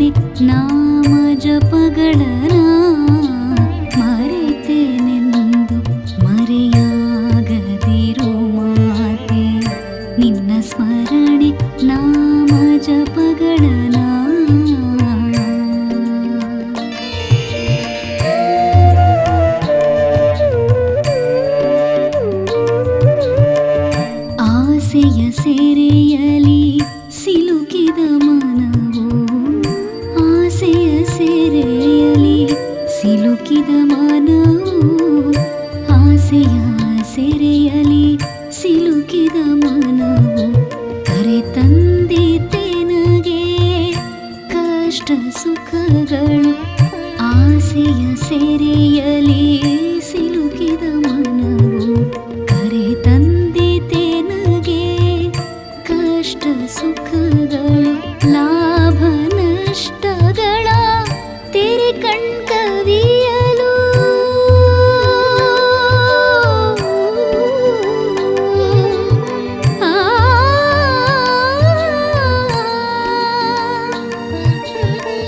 म पगडना ಸೆರೆಯಲಿ ಸಿಲುಕಿದ ಮನವು ಕರೆ ತಂದಿತೆನಗೆ ಕಷ್ಟ ಸುಖಗಳು. ಆಸೆಯ ಸೆರೆಯಲಿ ಸಿಲುಕಿದ ಮನವು ಕರೆ ತಂದಿತೆನಗೆ ಕಷ್ಟ ಸುಖಗಳು. ಲಾಭ ನಷ್ಟಗಳ ತೆರೆ ಕಣ್ಕವಿಯಲು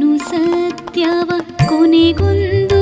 సత్యవ కొనిగుందు